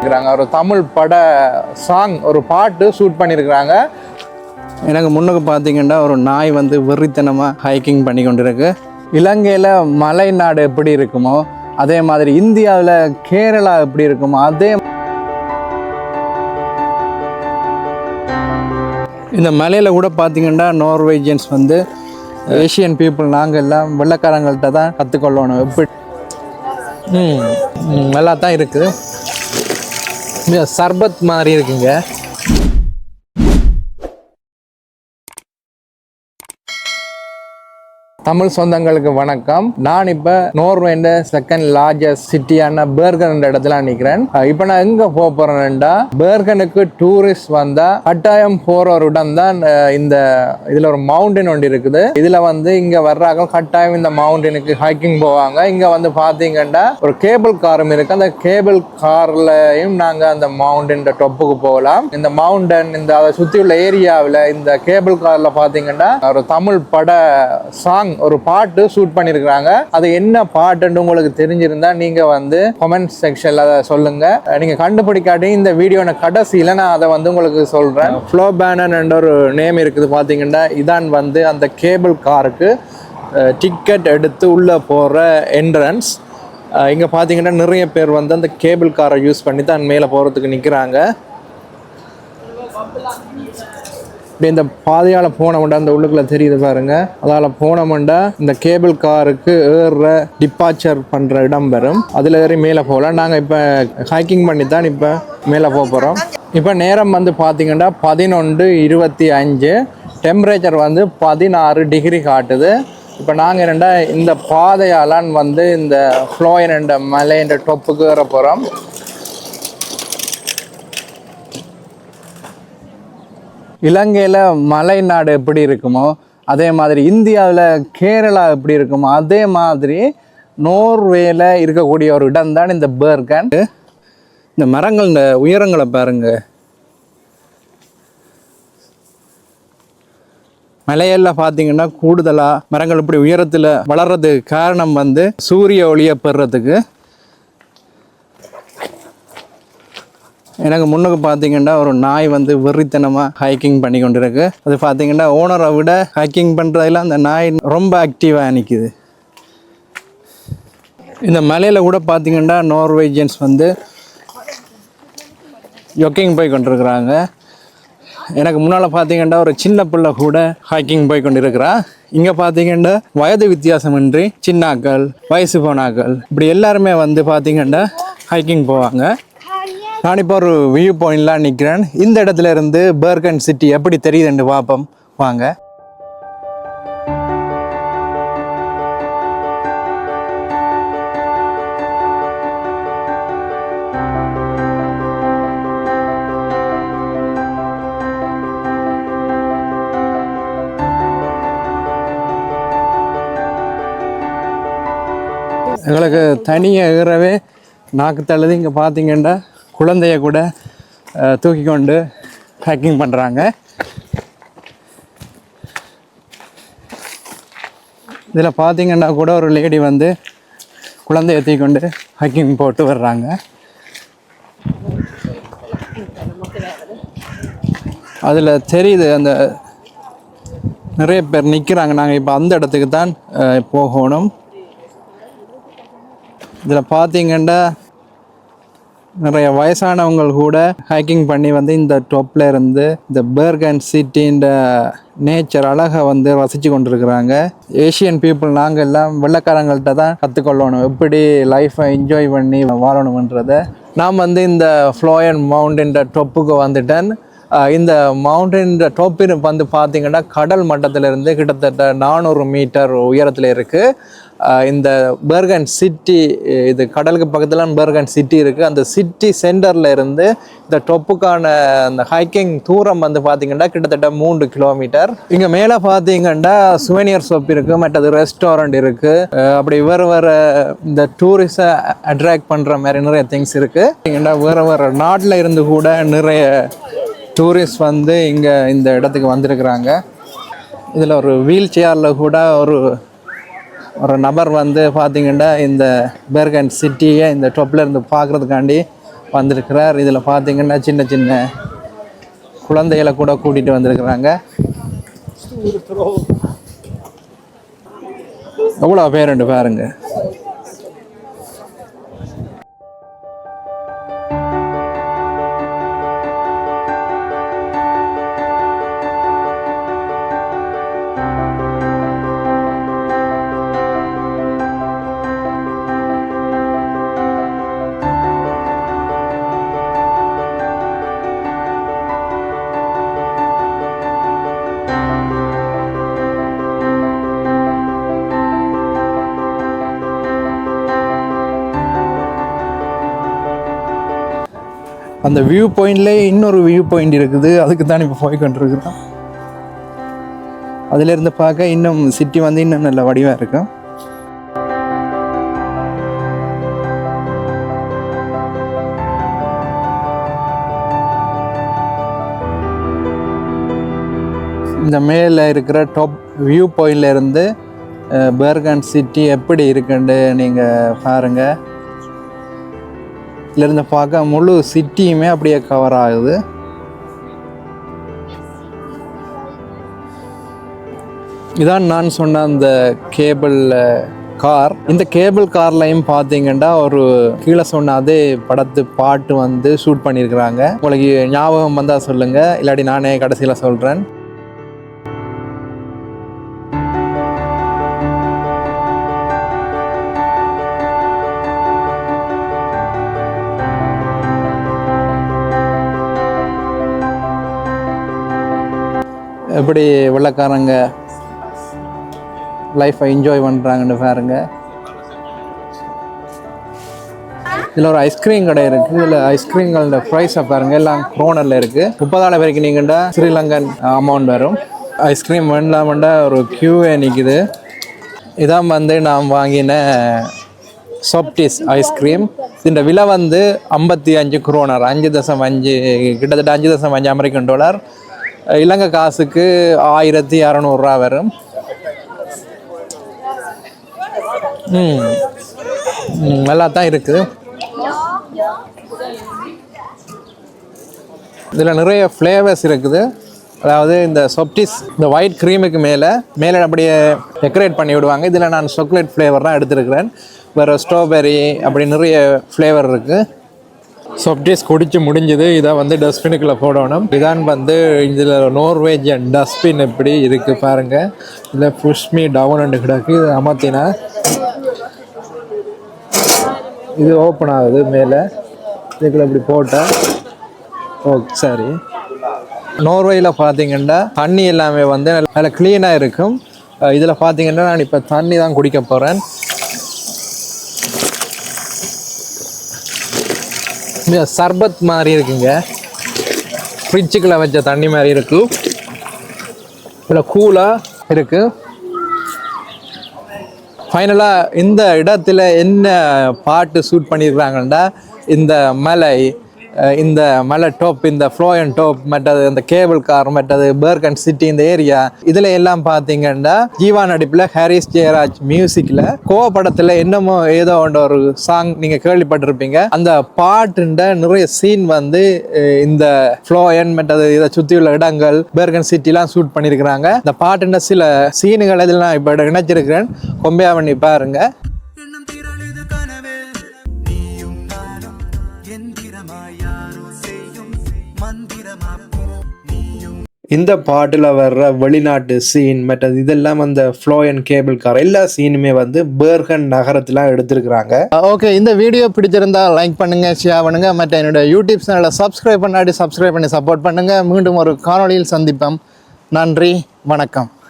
இருக்கிறாங்க ஒரு தமிழ் பட சாங் ஒரு பாட்டு ஷூட் பண்ணியிருக்கிறாங்க எனக்கு முன்னுக்கு பார்த்தீங்கன்னா ஒரு நாய் வந்து வெறித்தனமாக ஹைக்கிங் பண்ணி கொண்டு இருக்கு இலங்கையில் மலை நாடு எப்படி இருக்குமோ அதே மாதிரி இந்தியாவில் கேரளா எப்படி இருக்குமோ அதே இந்த மலையில் கூட பார்த்தீங்கன்னா நார்வேஜியன்ஸ் வந்து ஏஷியன் பீப்புள் நாங்கள் எல்லாம் வெள்ளக்காரங்கள்ட்ட தான் கற்றுக்கொள்ளணும் எப்படி? நல்லா தான் இருக்குது சர்பத் மாதிரி இருக்குங்க. தமிழ் சொந்தங்களுக்கு வணக்கம். நான் இப்போ நோர்வேண்ட செகண்ட் லார்ஜஸ்ட் சிட்டியான பேர்கன் இடத்துல நிற்கிறேன் இப்போ நான் எங்கே போக போகிறேன்டா பேர்கனுக்கு டூரிஸ்ட் வந்தால் கட்டாயம் போகிற ஒரு இடம் தான் இந்த இதில் ஒரு மவுண்டன் ஒன்று இருக்குது. இதில் வந்து இங்கே வர்றாங்க கட்டாயம் இந்த மவுண்டனுக்கு ஹைக்கிங் போவாங்க. இங்கே வந்து பார்த்தீங்கன்னா ஒரு கேபிள் காரும் இருக்கு. அந்த கேபிள் கார்லையும் நாங்கள் அந்த மவுண்டன் டொப்புக்கு போகலாம். இந்த மவுண்டன் இந்த அதை சுற்றி உள்ள ஏரியாவில் இந்த கேபிள் காரில் பார்த்தீங்கன்னா ஒரு தமிழ் பட சாங் ஒரு பாட்டு ஷூட் பண்ணியிருக்கிறாங்க அது என்ன பாட்டுன்னு உங்களுக்கு தெரிஞ்சிருந்தா நீங்கள் வந்து கமெண்ட் செக்ஷனில் அதை சொல்லுங்கள் நீங்கள் கண்டுபிடிக்காட்டி இந்த வீடியோன கடைசியில் நான் அதை வந்து உங்களுக்கு சொல்கிறேன் ஃப்ளோ பேனன் என்ற ஒரு நேம் இருக்குது பார்த்தீங்கன்னா இதான் வந்து அந்த கேபிள் காருக்கு டிக்கெட் எடுத்து உள்ளே போகிற என்ட்ரன்ஸ் இங்கே பார்த்தீங்கன்னா நிறைய பேர் வந்து அந்த கேபிள் காரை யூஸ் பண்ணி தான் மேலே போகிறதுக்கு நிற்கிறாங்க இப்படி இந்த பாதையால் போனோம்டா அந்த உள்ளுக்குள்ள தெரியுது பாருங்க. அதால் போனோம்டா இந்த கேபிள் காருக்கு ஏறுற டிபார்ச்சர் பண்ணுற இடம் வரும். அதில் ஏறி மேலே போகலாம். நாங்கள் இப்போ ஹைக்கிங் பண்ணி தான் இப்போ மேலே போக போகிறோம் இப்போ நேரம் வந்து பார்த்தீங்கன்னா பதினொன்று இருபத்தி அஞ்சு. டெம்பரேச்சர் வந்து பதினாறு டிகிரி காட்டுது. இப்போ நாங்கள் என்னென்னா இந்த பாதையாலான் வந்து இந்த ஃப்ளோயன் என்ற மலை என்ற டொப்புக்கு ஏற போகிறோம் இலங்கையில் மலை நாடு எப்படி இருக்குமோ அதே மாதிரி இந்தியாவில் கேரளா எப்படி இருக்குமோ அதே மாதிரி நோர்வேல இருக்கக்கூடிய ஒரு இடம் தான் இந்த பேர்கன். இந்த மரங்கள் இந்த உயரங்களை பாருங்க. மலையெல்லாம் பார்த்தீங்கன்னா கூடுதலாக மரங்கள் இப்படி உயரத்தில் வளர்றதுக்கு காரணம் வந்து சூரிய ஒளியை பெறுறதுக்கு எனக்கு முன்னுக்கு பார்த்தீங்கன்னா ஒரு நாய் வந்து வெறித்தனமாக ஹைக்கிங் பண்ணி கொண்டு இருக்கு அது பார்த்தீங்கன்னா ஓனரை விட ஹைக்கிங் பண்ணுறதுல அந்த நாய் ரொம்ப ஆக்டிவாக நிற்கிது இந்த மலையில் கூட பார்த்தீங்கன்னா நார்வேஜியன்ஸ் வந்து ஜொக்கிங் போய் கொண்டிருக்கிறாங்க. எனக்கு முன்னால் பார்த்தீங்கன்னா ஒரு சின்ன பிள்ளை கூட ஹைக்கிங் போய் கொண்டிருக்கிறா. இங்கே பார்த்தீங்கன்னா வயது வித்தியாசமின்றி சின்னாக்கள் வயசு போனாக்கள் இப்படி எல்லாருமே வந்து பார்த்தீங்கன்னா ஹைக்கிங் போவாங்க. நான் இப்போ ஒரு வியூ பாயிண்ட்லாம் நிற்கிறேன் இந்த இடத்துல இருந்து பேர்கன் சிட்டி எப்படி தெரியுதுன்னு பார்ப்போம். வாங்க. எங்களுக்கு தனியாக ஏறவே நாக்கு தள்ளுது. இங்கே பார்த்தீங்கன்னா குழந்தைய கூட தூக்கி கொண்டு ஹேக்கிங் பண்ணுறாங்க இதில் பார்த்தீங்கன்னா கூட ஒரு லேடி வந்து குழந்தைய தூக்கி கொண்டு ஹைக்கிங் போட்டு வர்றாங்க. அதில் தெரியுது அந்த நிறைய பேர் நிற்கிறாங்க நாங்கள் இப்போ அந்த இடத்துக்கு தான் போகணும். இதில் பார்த்தீங்கன்னா நிறைய வயசானவங்க கூட ஹைக்கிங் பண்ணி வந்து இந்த டொப்பில் இருந்து இந்த அண்ட் சிட்டின்ற நேச்சர் அழகை வந்து ரசித்து கொண்டிருக்கிறாங்க. ஏஷியன் பீப்புள் நாங்கள் எல்லாம் வெள்ளக்காரங்கள்ட்ட தான் கற்றுக்கொள்ளணும் எப்படி லைஃப்பை என்ஜாய் பண்ணி வாழணுமன்றதை. நான் வந்து இந்த ஃப்ளோயன் மவுண்டன்ற டொப்புக்கு வந்துட்டேன். இந்த மவுண்டன் டோப்பின் வந்து பார்த்தீங்கன்னா கடல் மட்டத்திலிருந்து கிட்டத்தட்ட நானூறு மீட்டர் உயரத்தில் இருக்குது இந்த பெர்கன் சிட்டி இது கடலுக்கு பக்கத்தில் பெர்கன் சிட்டி இருக்குது அந்த சிட்டி சென்டரில் இருந்து இந்த டொப்புக்கான அந்த ஹைக்கிங் தூரம் வந்து பார்த்தீங்கன்னா கிட்டத்தட்ட மூன்று கிலோமீட்டர் இங்கே மேலே பார்த்தீங்கன்னா சுவனியர் ஷாப் இருக்குது மற்றது ரெஸ்டாரண்ட் இருக்குது அப்படி வேறு வேறு இந்த டூரிஸ்டை அட்ராக்ட் பண்ணுற மாதிரி நிறைய திங்ஸ் இருக்குது வேறு வேறு நாட்டில் இருந்து கூட நிறைய டூரிஸ்ட் வந்து இங்கே இந்த இடத்துக்கு வந்திருக்கிறாங்க. இதில் ஒரு வீல் சேரில் கூட ஒரு ஒரு நபர் வந்து பார்த்தீங்கன்னா இந்த பெர்கன் சிட்டியை இந்த டொப்பில் இருந்து பார்க்குறதுக்காண்டி வந்திருக்கிறார். இதில் பார்த்தீங்கன்னா சின்ன சின்ன குழந்தைகளை கூட கூட்டிகிட்டு வந்திருக்கிறாங்க. எவ்வளோ பேருண்டு பாருங்க. அந்த வியூ பாயிண்ட்லேயே இன்னொரு வியூ பாயிண்ட் இருக்குது. அதுக்கு தான் இப்போ போய் கொண்டிருக்கிறோம். அதிலிருந்து பார்க்க இன்னும் சிட்டி வந்து இன்னும் நல்ல வடிவாக இருக்கும். இந்த மேலே இருக்கிற டாப் வியூ பாயிண்ட்ல இருந்து சிட்டி எப்படி இருக்குன்னு நீங்கள் பாருங்கள் இருந்து பார்க்க முழு சிட்டியுமே அப்படியே கவர் ஆகுது. இதான் நான் சொன்ன அந்த கேபிள் கார் இந்த கேபிள் கார்லையும் பார்த்தீங்கன்னா ஒரு கீழே சொன்ன அதே படத்து பாட்டு வந்து ஷூட் பண்ணியிருக்கிறாங்க. உங்களுக்கு ஞாபகம் வந்தால் சொல்லுங்கள் இல்லாட்டி நானே கடைசியில் சொல்கிறேன் எப்படி வெள்ளக்காரங்க லைஃப்பை என்ஜாய் பண்ணுறாங்கன்னு பாருங்க. இதில் ஒரு ஐஸ்கிரீம் கடை இருக்குது இதில் ஐஸ்கிரீம்களோட ப்ரைஸை பாருங்கள் எல்லாம் க்ரோனரில் இருக்குது முப்பதாயிரம் வரைக்கும் நீங்கள்டா ஸ்ரீலங்கன் அமௌண்ட் வரும். ஐஸ்கிரீம் வேண்டாமண்டா ஒரு க்யூவே நிற்குது இதான் வந்து நான் வாங்கின சாப்டிஸ் ஐஸ்கிரீம் இந்த விலை வந்து ஐம்பத்தி அஞ்சு குரோனர் அஞ்சு தசம் அஞ்சு கிட்டத்தட்ட அஞ்சு தசம் அஞ்சு அமெரிக்கன் டாலர் இலங்கை காசுக்கு ஆயிரத்தி இரநூறுவா வரும். ம். நல்லா தான் இருக்குது இதில் நிறைய ஃப்ளேவர்ஸ் இருக்குது. அதாவது இந்த சொப்டிஸ் இந்த ஒயிட் க்ரீமுக்கு மேலே மேலே அப்படியே டெக்கரேட் பண்ணி விடுவாங்க. இதில் நான் சாக்லேட் ஃப்ளேவர் தான் எடுத்துருக்கிறேன். வேறு ஸ்ட்ராபெரி அப்படி நிறைய ஃப்ளேவர் இருக்குது சொப்டிஸ் குடிச்சு முடிஞ்சது. இதை வந்து டஸ்ட்பினுக்குள்ளே போடணும். இதான் வந்து இதில் நோர்வேஜியன் டஸ்ட்பின் எப்படி இருக்குது பாருங்கள் இதில் புஷ்மி டவுன் கிடக்கு. இதை அமர்த்தினா இது ஓப்பன் ஆகுது மேலே. இதுக்குள்ள இப்படி போட்டால் ஓ சரி. நோர்வேயில் பார்த்தீங்கன்னா தண்ணி எல்லாமே வந்து நல்லா க்ளீனாக இருக்கும். இதில் பார்த்தீங்கன்னா நான் இப்போ தண்ணி தான் குடிக்க போகிறேன் சர்பத் மாதிரி இருக்குங்க. ஃப்ரிட்ஜுக்குள்ளே வச்ச தண்ணி மாதிரி இருக்குது இதில் கூலாக இருக்கு. ஃபைனலாக இந்த இடத்துல என்ன பாட்டு ஷூட் பண்ணியிருக்கிறாங்கன்னா இந்த மலை இந்த மலை டாப் இந்த ஃப்ளோயன் டாப் மற்றது இந்த கேபிள் கார் மற்றது பேர்கன் சிட்டி இந்த ஏரியா இதில் எல்லாம் பார்த்தீங்கன்னா ஜீவா நடிப்பில் ஹாரிஸ் ஜெயராஜ் மியூசிக்கில் கோ படத்தில் என்னமோ ஏதோ ஒன்ற ஒரு சாங் நீங்கள் கேள்விப்பட்டிருப்பீங்க. அந்த பாட்டுண்ட நிறைய சீன் வந்து இந்த ஃப்ளோயன் மற்றது இதை சுற்றியுள்ள இடங்கள் பேர்கன் சிட்டிலாம் ஷூட் பண்ணியிருக்கிறாங்க. இந்த பாட்டுண்ட சில சீனுகள் இதில் நான் இப்போ இணைச்சிருக்கிறேன். கொம்பையா பண்ணி பாருங்கள் இந்த பாட்டில் வர்ற வெளிநாட்டு சீன் மற்றது இதெல்லாம் அந்த ஃப்ளோ அண்ட் கேபிள் கார் எல்லா சீனுமே வந்து பேர்கன் நகரத்தில் எடுத்திருக்கிறாங்க. ஓகே இந்த வீடியோ பிடிச்சிருந்தா லைக் பண்ணுங்க ஷேர் பண்ணுங்க மற்ற என்னோட யூடியூப் சேனலை சப்ஸ்கிரைப் பண்ணாடி சப்ஸ்கிரைப் பண்ணி சப்போர்ட் பண்ணுங்க. மீண்டும் ஒரு காணொளியில் சந்திப்போம். நன்றி வணக்கம்.